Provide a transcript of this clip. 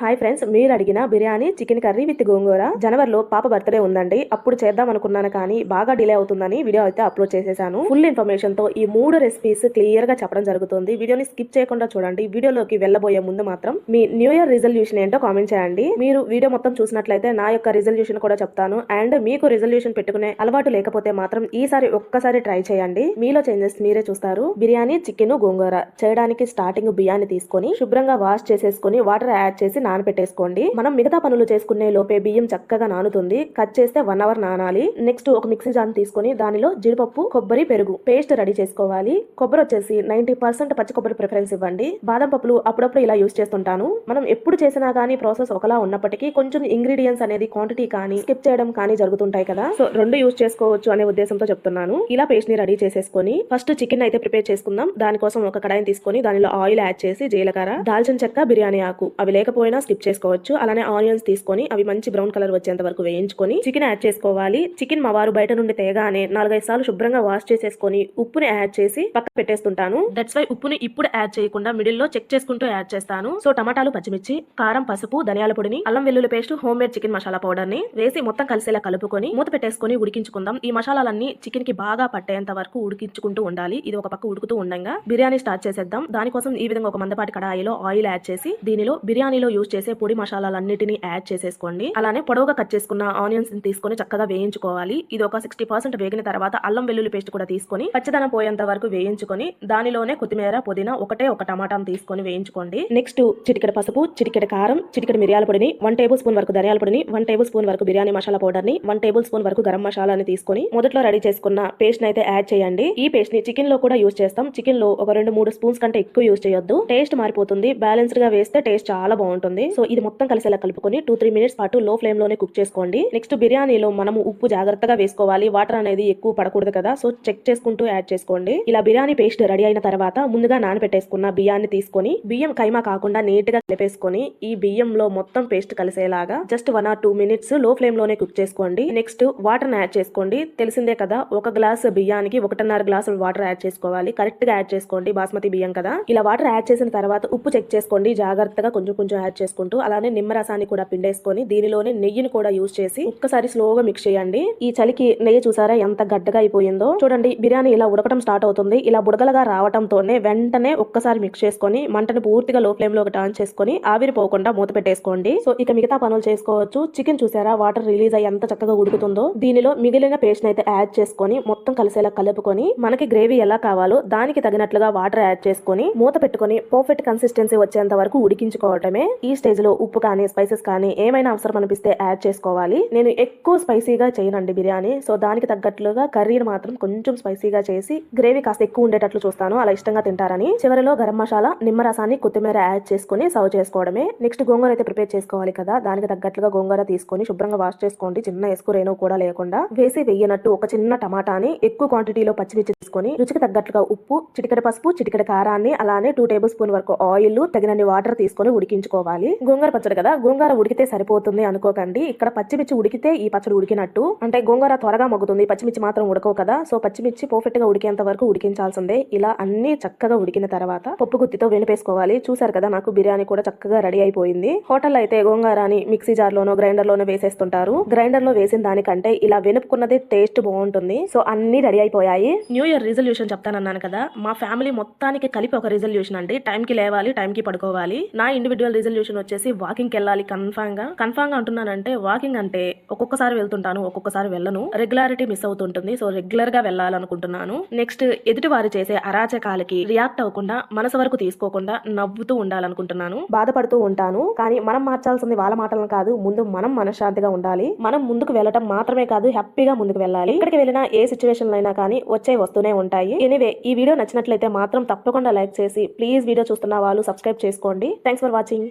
Hi friends మీరు అడిగిన biryani chicken curry with gongura జనవరిలో పాప బర్త్డే ఉందండి. అప్పుడు చేద్దాం అనుకున్నాను కానీ బాగా డిలే అవుతుందని వీడియో అయితే అప్లోడ్ చేసేసాను. ఫుల్ ఇన్ఫర్మేషన్తో ఈ మూడు రెసిపీస్ క్లియర్గా చెప్పడం జరుగుతుంది. వీడియోని స్కిప్ చేయకుండా చూడండి. వీడియోలోకి వెళ్ళబోయే ముందు మాత్రం మీ న్యూ ఇయర్ రిజల్యూషన్ ఏంటో కామెంట్ చేయండి. మీరు వీడియో మొత్తం చూసినట్లయితే నా యొక్క రిజల్యూషన్ కూడా చెప్తాను. అండ్ మీకు రిజల్యూషన్ పెట్టుకునే అలవాటు లేకపోతే మాత్రం ఈసారి ఒక్కసారి ట్రై చేయండి. మీలో చేంజెస్ మీరే చూస్తారు. బిర్యానీ చికెన్ గోంగూర చేయడానికి స్టార్టింగ్ బియ్యాన్ని తీసుకొని శుభ్రంగా వాష్ చేసేసుకొని వాటర్ యాడ్ చేసి నానబెట్టేసుకోండి మనం మిగతా పనులు చేసుకునే లోపే బియ్యం చక్కగా నానుతుంది. కట్ చేస్తే వన్ అవర్ నానాలి. నెక్స్ట్ ఒక మిక్సీ జాన్ తీసుకొని దానిలో జీడిపప్పు కొబ్బరి పెరుగు పేస్ట్ రెడీ చేసుకోవాలి. కొబ్బరి వచ్చేసి నైన్టీ పర్సెంట్ పచ్చి కొబ్బరి ప్రిఫరెన్స్ ఇవ్వండి. బాదం పప్పులు అప్పుడప్పుడు ఇలా యూస్ చేస్తుంటాను. మనం ఎప్పుడు చేసినా కానీ ప్రాసెస్ ఒకలా ఉన్నప్పటికీ కొంచెం ఇంగ్రీడియంట్స్ అనేది క్వాంటిటీ కానీ స్కిప్ చేయడం కానీ జరుగుతుంటాయి కదా. సో రెండు యూస్ చేసుకోవచ్చు అనే ఉద్దేశంతో చెప్తున్నాను. ఇలా పేస్ట్ని రెడీ చేసేసుకొని ఫస్ట్ చికెన్ అయితే ప్రిపేర్ చేసుకుందాం. దానికోసం ఒక కడాయిని తీసుకొని దానిలో ఆయిల్ యాడ్ చేసి జీలకర్ర దాల్చిన చెక్క బిర్యానీ ఆకు. అవి లేకపోయినా స్కిప్ చేసుకోవచ్చు. అలానే ఆనియన్స్ తీసుకొని అవి మంచి బ్రౌన్ కలర్ వచ్చేంత వరకు వేయించుకొని చికెన్ యాడ్ చేసుకోవాలి. చికెన్ మా వారు బయట నుండి తేగానే నాలుగైదు సార్లు శుభ్రంగా వాష్ చేసేసుకొని ఉప్పుని యాడ్ చేసి పక్క పెట్టేస్తుంటాను. దట్స్ వై ఉప్పుని ఇప్పుడు యాడ్ చేయకుండా మిడిల్లో చెక్ చేసుకుంటూ యాడ్ చేస్తాను. సో టమాటాలు పచ్చిమిర్చి కారం పసుపు ధనియాల పొడిని అల్లం వెల్లుల్లి paste home made chicken masala పౌడర్ని వేసి మొత్తం కలిసేలా కలుపుకొని మూత పెట్టేసుకొని ఉడికించుకుందాం. ఈ మసాలాలన్నీ చికెన్కి బాగా పట్టేంత వరకు ఉడికించుకుంటూ ఉండాలి. ఇది ఒక పక్క ఉడుకుతూ ఉండగా. బిర్యానీ స్టార్ట్ చేసేద్దాం. దానికోసం ఈ విధంగా ఒక మందపాటి కడాయిలో ఆయిల్ యాడ్ చేసి దీనిలో బిర్యానీలో యూజ్ చేసే పొడి మసాలాలన్నిటిని యాడ్ చేసేసుకోండి. అలానే పొడవుగా కట్ చేసుకున్న ఆనియన్స్ తీసుకొని చక్కగా వేయించుకోవాలి. ఇది ఒక సిక్స్టీ పర్సెంట్ వేగిన తర్వాత అల్లం వెల్లుల్లి పేస్ట్ కూడా తీసుకొని పచ్చదనం పోయేంత వరకు వేయించుకొని దానిలోనే కొత్తిమీర పుదీనా ఒకటే ఒక టమాటాను తీసుకొని వేయించుకోండి. నెక్స్ట్ చిటికెడ పసుపు చిటికెడ కారం చిటికెడ మిరియాల పొడిని వన్ టేబుల్ స్పూన్ వరకు ధనియాల పొడిని వన్ టేబుల్ స్పూన్ వరకు బిర్యానీ మసాలా పౌడర్ని వన్ టేబుల్ స్పూన్ వరకు గరం మసాలాని తీసుకొని మొదట్లో రెడీ చేసుకున్న పేస్ట్ అయితే యాడ్ చేయండి. ఈ పేస్ట్ని చికెన్లో కూడా యూస్ చేస్తాం. చికెన్లో ఒక రెండు మూడు స్పూన్స్ కంటే ఎక్కువ యూజ్ చేయొద్దు. టేస్ట్ మారిపోతుంది. బ్యాలెన్స్డ్గా వేస్తే టేస్ట్ చాలా బాగుంటుంది. సో ఇది మొత్తం కలిసేలా కలుపుకొని టూ త్రీ మినిట్స్ పాటు లో ఫ్లేమ్లోనే కుక్ చేసుకోండి. నెక్స్ట్ బిర్యానీలో మనము ఉప్పు జాగ్రత్తగా వేసుకోవాలి. వాటర్ అనేది ఎక్కువ పడకూడదు కదా. సో చెక్ చేసుకుంటూ యాడ్ చేసుకోండి. ఇలా బిర్యానీ పేస్ట్ రెడీ అయిన తర్వాత ముందుగా నానబెట్టేసుకున్న బియ్యాన్ని తీసుకొని బియ్యం కైమా కాకుండా నీట్గా కలిపేసుకొని ఈ బియ్యంలో మొత్తం పేస్ట్ కలిసేలాగా జస్ట్ వన్ ఆర్ టూ మినిట్స్లో ఫ్లేమ్లోనే కుక్ చేసుకోండి. నెక్స్ట్ వాటర్ యాడ్ చేసుకోండి. తెలిసిందే కదా ఒక గ్లాస్ బియ్యానికి ఒకటిన్నర గ్లాసు వాటర్ యాడ్ చేసుకోవాలి. కరెక్ట్గా యాడ్ చేసుకోండి బాస్మతి బియ్యం కదా. ఇలా వాటర్ యాడ్ చేసిన తర్వాత ఉప్పు చెక్ చేసుకోండి. జాగ్రత్తగా కొంచెం కొంచెం యాడ్ చేసుకుంటూ అలానే నిమ్మరసాన్ని కూడా పిండేసుకొని దీనిలోనే నెయ్యిని కూడా యూస్ చేసి ఒక్కసారి స్లోగా మిక్స్ చేయండి. ఈ చలికి నెయ్యి చూసారా ఎంత గడ్డగా అయిపోయిందో? చూడండి బిర్యానీ ఇలా ఉడకడం స్టార్ట్ అవుతుంది. ఇలా బుడగలుగా రావడంతోనే వెంటనే ఒక్కసారి మిక్స్ చేసుకొని మంటను పూర్తిగా లో ఫ్లేమ్లో ఆన్ చేసుకొని ఆవిరిపోకుండా మూత పెట్టేసుకోండి. సో ఇక మిగతా పనులు చేసుకోవచ్చు. చికెన్ చూసారా? వాటర్ రిలీజ్ అయ్యి ఎంత చక్కగా ఉడుకుతుందో. దీనిలో మిగిలిన పేస్ట్ అయితే యాడ్ చేసుకొని మొత్తం కలిసేలా కలుపుకొని మనకి గ్రేవీ ఎలా కావాలో దానికి తగినట్లుగా వాటర్ యాడ్ చేసుకొని మూత పెట్టుకొని పర్ఫెక్ట్ కన్సిస్టెన్సీ వచ్చేంత వరకు ఉడికించుకోవటమే. ఈ స్టేజ్లో ఉప్పు కానీ స్పైసెస్ కానీ ఏమైనా అవసరం అనిపిస్తే యాడ్ చేసుకోవాలి. నేను ఎక్కువ స్పైసీగా చేయనండి బిర్యానీ. సో దానికి తగ్గట్లుగా కర్రీని మాత్రం కొంచెం స్పైసీగా చేసి గ్రేవీ కాస్త ఎక్కువ ఉండేటట్లు చూస్తాను. అలా ఇష్టంగా తింటారని. చివరిలో గరం మసాలా నిమ్మరసాన్ని కొత్తిమీర యాడ్ చేసుకొని సర్వ్ చేసుకోవడమే. నెక్స్ట్ గోంగూర అయితే ప్రిపేర్ చేసుకోవాలి కదా. దానికి తగ్గట్లుగా గోంగూర తీసుకొని శుభ్రంగా వాష్ చేసుకోండి. చిన్న ఎసుకు రేణు కూడా లేకుండా. వేసి వెయ్యనట్టు ఒక చిన్న టమాటాని ఎక్కువ క్వాంటిటీలో పచ్చిమిర్చి తీసుకొని రుచికి తగ్గట్లుగా ఉప్పు చిటికెడ పసుపు చిటికెడ కారాన్ని అలానే టూ టేబుల్ స్పూన్ వరకు ఆయిల్ తగినన్ని వాటర్ తీసుకొని ఉడికించుకోవాలి. గోంగూర పచ్చడి కదా గోంగూర ఉడికితే సరిపోతుంది అనుకోకండి. ఇక్కడ పచ్చిమిర్చి ఉడికితే ఈ పచ్చడి ఉడికినట్టు. అంటే గోంగూర త్వరగా మగ్గుతుంది పచ్చిమిర్చి మాత్రం ఉడకవు కదా. సో పచ్చిమిర్చి పర్ఫెక్ట్గా ఉడికేంత వరకు ఉడికించాల్సిందే. ఇలా అన్ని చక్కగా ఉడికిన తర్వాత పప్పు గుత్తితో వెనిపేసుకోవాలి చూసారు కదా నాకు బిర్యానీ కూడా చక్కగా రెడీ అయిపోయింది. హోటల్ అయితే గోంగూరని మిక్సీ జార్ లోనో గ్రైండర్ లోనో వేసేస్తుంటారు. గ్రైండర్లో వేసిన దానికంటే ఇలా వెనుపుకున్నది టేస్ట్ బాగుంటుంది. సో అన్ని రెడీ అయిపోయాయి. న్యూ ఇయర్ రిజల్యూషన్ చెప్తానన్నాను కదా. మా ఫ్యామిలీ మొత్తానికి కలిపి ఒక రిజల్యూషన్ అండి. టైం కి లేవాలి టైం కి పడుకోవాలి. నా ఇండివిజువల్ రిజల్యూషన్ వచ్చేసి వాకింగ్కి వెళ్ళాలి కన్ఫామ్గా కన్ఫామ్గా అంటున్నానంటే వాకింగ్ అంటే ఒక్కొక్కసారి వెళ్తుంటాను ఒక్కొక్కసారి వెళ్ళను. రెగ్యులారిటీ మిస్ అవుతుంటుంది. సో రెగ్యులర్గా వెళ్ళాలనుకుంటున్నాను. నెక్స్ట్ ఎదుటి వారు చేసే అరాచకాలకి రియాక్ట్ అవ్వకుండా మనసు వరకు తీసుకోకుండా నవ్వుతూ ఉండాలనుకుంటున్నాను. బాధపడుతూ ఉంటాను. కానీ మనం మార్చాల్సింది వాళ్ళ మాటలను కాదు ముందు మనం మనశ్శాంతిగా ఉండాలి. మనం ముందుకు వెళ్ళటం మాత్రమే కాదు హ్యాపీగా ముందుకు వెళ్ళాలి. ఇక్కడికి వెళ్ళినా ఏ సిచ్యువేషన్ అయినా కానీ వచ్చే వస్తూనే ఉంటాయి. ఎనివే ఈ వీడియో నచ్చినట్లయితే మాత్రం తప్పకుండా లైక్ చేసి ప్లీజ్ వీడియో చూస్తున్న వాళ్ళు సబ్స్క్రైబ్ చేసుకోండి. Thanks for watching.